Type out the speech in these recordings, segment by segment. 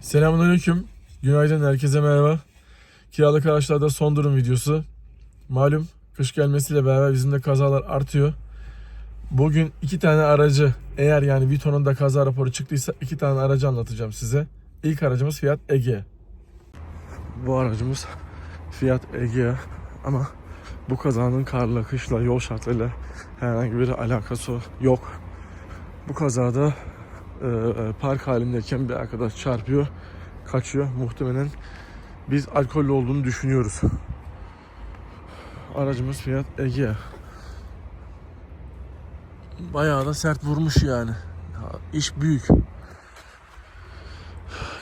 Selamünaleyküm. Günaydın herkese merhaba. Kiralık araçlarda son durum videosu. Malum kış gelmesiyle beraber bizim de kazalar artıyor. Bugün iki tane aracı eğer yani Vito'nun da kaza raporu çıktıysa iki tane aracı anlatacağım size. İlk aracımız Fiat Egea. Bu aracımız Fiat Egea ama bu kazanın karla, kışla, yol şartlarıyla herhangi bir alakası yok. Bu kazada park halindeyken bir arkadaş çarpıyor, kaçıyor. Muhtemelen biz alkollü olduğunu düşünüyoruz. Aracımız Fiat Egea. Bayağı da sert vurmuş yani. Ya, iş büyük.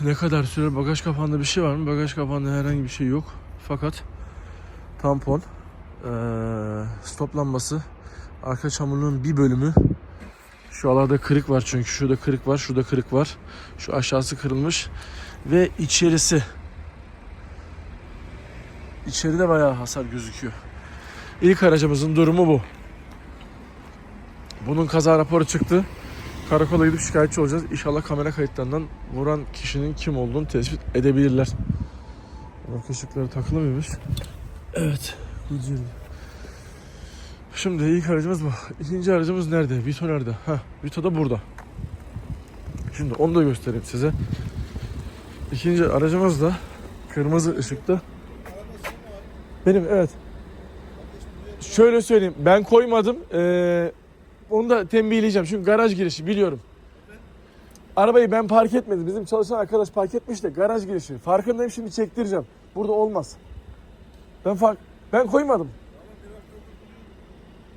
Ne kadar süre bagaj kapağında bir şey var mı? Bagaj kapağında herhangi bir şey yok. Fakat tampon, eee stop lambası, arka çamurluğun bir bölümü şu alarda kırık var çünkü şurada kırık var, şurada kırık var. Şu aşağısı kırılmış ve içerisi içeride bayağı hasar gözüküyor. İlk aracımızın durumu bu. Bunun kaza raporu çıktı. Karakola gidip şikayetçi olacağız. İnşallah kamera kayıtlarından vuran kişinin kim olduğunu tespit edebilirler. Bak ışıkları takılı mıymış? Evet. Güzel. Şimdi ilk aracımız bu. İkinci aracımız nerede? Vito nerede? Ha, Vito da burada. Şimdi onu da göstereyim size. İkinci aracımız da kırmızı ışıkta. Benim evet. Şöyle söyleyeyim. Ben koymadım. Ee, onu da tembihleyeceğim. Çünkü garaj girişi biliyorum. Arabayı ben park etmedim. Bizim çalışan arkadaş park etmiş de garaj girişi. Farkındayım şimdi çektireceğim. Burada olmaz. Ben fark ben koymadım.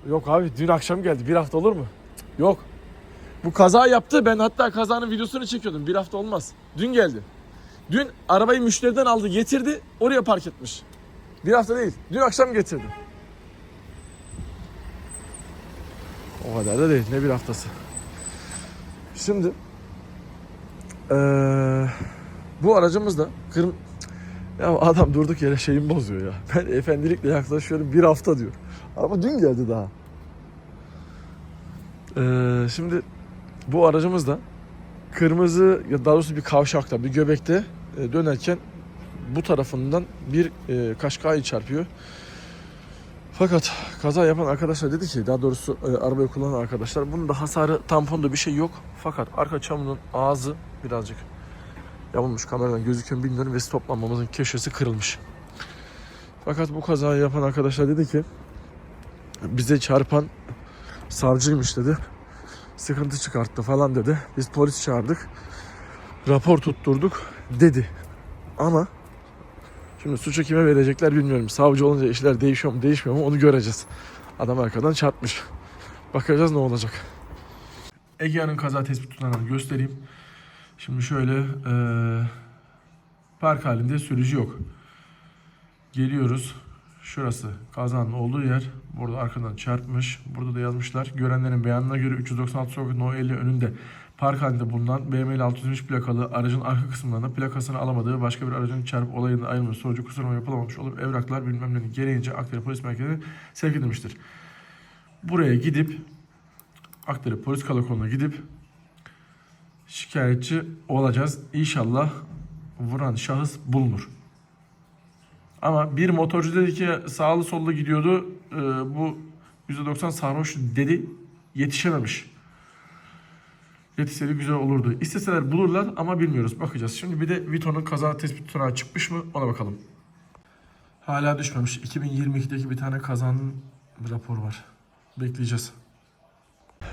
Yok abi dün akşam geldi. Bir hafta olur mu? Yok. Bu kaza yaptı. Ben hatta kazanın videosunu çekiyordum. Bir hafta olmaz. Dün geldi. Dün arabayı müşteriden aldı getirdi. Oraya park etmiş. Bir hafta değil. Dün akşam getirdi. O kadar da değil. Ne bir haftası. Şimdi eee, bu aracımız da kırm ya adam durduk yere şeyimi bozuyor ya. Ben efendilikle yaklaşıyorum bir hafta diyor. Araba dün geldi daha. Ee, şimdi bu aracımız da kırmızı ya daha doğrusu bir kavşakta bir göbekte e, dönerken bu tarafından bir e, kaşkayı çarpıyor. Fakat kaza yapan arkadaşlar dedi ki daha doğrusu e, arabayı kullanan arkadaşlar bunun da hasarı tamponda bir şey yok. Fakat arka camının ağzı birazcık yamulmuş kameradan gözüküyor bilmiyorum ve stoplanmamızın köşesi kırılmış. Fakat bu kazayı yapan arkadaşlar dedi ki bize çarpan savcıymış dedi. Sıkıntı çıkarttı falan dedi. Biz polis çağırdık. Rapor tutturduk dedi. Ama şimdi suçu kime verecekler bilmiyorum. Savcı olunca işler değişiyor mu değişmiyor mu onu göreceğiz. Adam arkadan çarpmış. Bakacağız ne olacak. Egea'nın kaza tespit tutanağını göstereyim. Şimdi şöyle eee, park halinde sürücü yok. Geliyoruz. Şurası kazanın olduğu yer. Burada arkadan çarpmış. Burada da yazmışlar. Görenlerin beyanına göre 396 sokak No 50 önünde park halinde bulunan BMW 603 plakalı aracın arka kısımlarında plakasını alamadığı başka bir aracın çarpıp olayında ayrılmış sonucu kusuruma yapılamamış olup evraklar bilmem nenin gereğince Akdere Polis Merkezi'ne sevk edilmiştir. Buraya gidip Akdere Polis Karakoluna gidip şikayetçi olacağız. İnşallah vuran şahıs bulunur. Ama bir motorcu dedi ki sağlı sollu gidiyordu. Ee, bu %90 sarhoş dedi. Yetişememiş. Yetişseydi güzel olurdu. İsteseler bulurlar ama bilmiyoruz. Bakacağız. Şimdi bir de Vito'nun kaza tespit tutanağı çıkmış mı ona bakalım. Hala düşmemiş. 2022'deki bir tane kazanın bir rapor var. Bekleyeceğiz.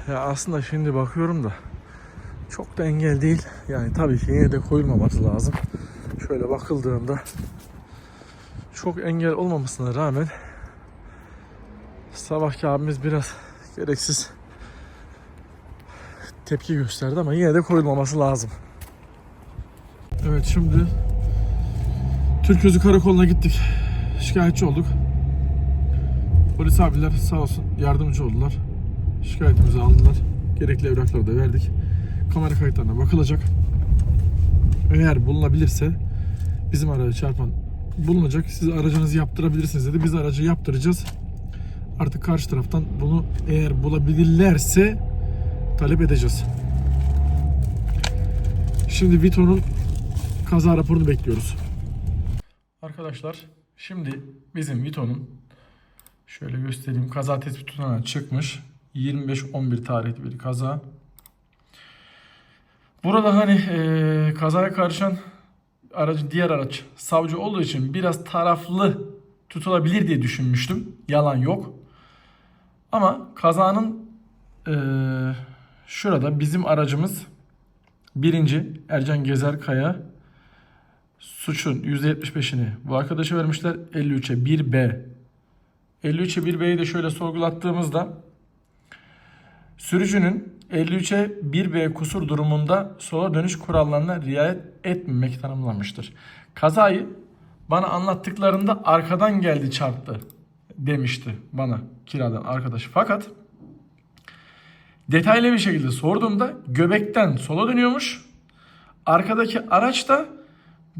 Ya aslında şimdi bakıyorum da çok da engel değil. Yani tabii ki yine de koyulmaması lazım. Şöyle bakıldığında çok engel olmamasına rağmen sabahki abimiz biraz gereksiz tepki gösterdi ama yine de koyulmaması lazım. Evet şimdi Türközü Karakolu'na gittik. Şikayetçi olduk. Polis abiler sağ olsun yardımcı oldular. Şikayetimizi aldılar. Gerekli evrakları da verdik. Kamera kayıtlarına bakılacak. Eğer bulunabilirse bizim aracı çarpan bulunacak. Siz aracınızı yaptırabilirsiniz dedi. Biz aracı yaptıracağız. Artık karşı taraftan bunu eğer bulabilirlerse talep edeceğiz. Şimdi Vito'nun kaza raporunu bekliyoruz. Arkadaşlar şimdi bizim Vito'nun şöyle göstereyim kaza tespit tutanağı çıkmış. 25-11 tarihli bir kaza. Burada hani eee, kazaya karışan aracın diğer araç savcı olduğu için biraz taraflı tutulabilir diye düşünmüştüm. Yalan yok. Ama kazanın eee, şurada bizim aracımız birinci Ercan Gezerkaya suçun %75'ini bu arkadaşa vermişler 53'e 1B. 53'e 1B'yi de şöyle sorgulattığımızda sürücünün 53'e 1B kusur durumunda sola dönüş kurallarına riayet etmemek tanımlanmıştır. Kazayı bana anlattıklarında arkadan geldi çarptı demişti bana kiradan arkadaş. Fakat detaylı bir şekilde sorduğumda göbekten sola dönüyormuş. Arkadaki araç da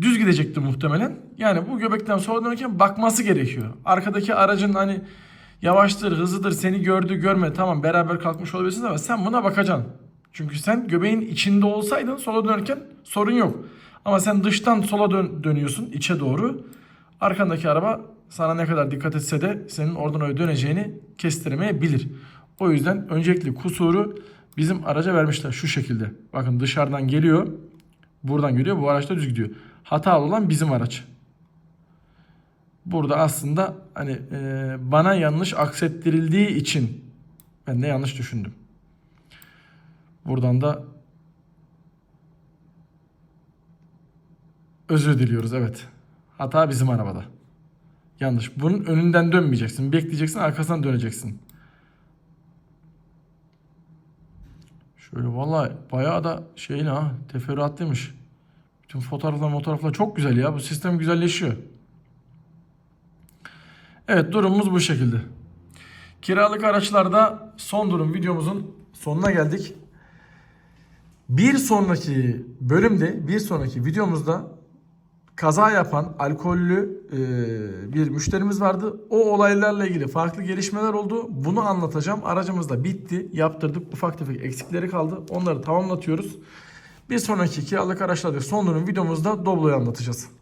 düz gidecekti muhtemelen. Yani bu göbekten sola dönerken bakması gerekiyor. Arkadaki aracın hani yavaştır, hızlıdır, seni gördü, görmedi. Tamam beraber kalkmış olabilirsiniz ama sen buna bakacaksın. Çünkü sen göbeğin içinde olsaydın sola dönerken sorun yok. Ama sen dıştan sola dön- dönüyorsun içe doğru. Arkandaki araba sana ne kadar dikkat etse de senin oradan öyle döneceğini kestiremeyebilir. O yüzden öncelikli kusuru bizim araca vermişler şu şekilde. Bakın dışarıdan geliyor. Buradan geliyor. Bu araç da düz gidiyor. Hatalı olan bizim araç. Burada aslında hani e, bana yanlış aksettirildiği için ben de yanlış düşündüm. Buradan da özür diliyoruz evet. Hata bizim arabada. Yanlış. Bunun önünden dönmeyeceksin. Bekleyeceksin arkasından döneceksin. Şöyle vallahi bayağı da şey ne ha teferruatlıymış. Bütün fotoğraflar fotoğraflar çok güzel ya. Bu sistem güzelleşiyor. Evet durumumuz bu şekilde. Kiralık araçlarda son durum videomuzun sonuna geldik. Bir sonraki bölümde, bir sonraki videomuzda kaza yapan alkollü e, bir müşterimiz vardı. O olaylarla ilgili farklı gelişmeler oldu. Bunu anlatacağım. Aracımız da bitti. Yaptırdık. Ufak tefek eksikleri kaldı. Onları tamamlatıyoruz. Bir sonraki kiralık araçlarda son durum videomuzda Doblo'yu anlatacağız.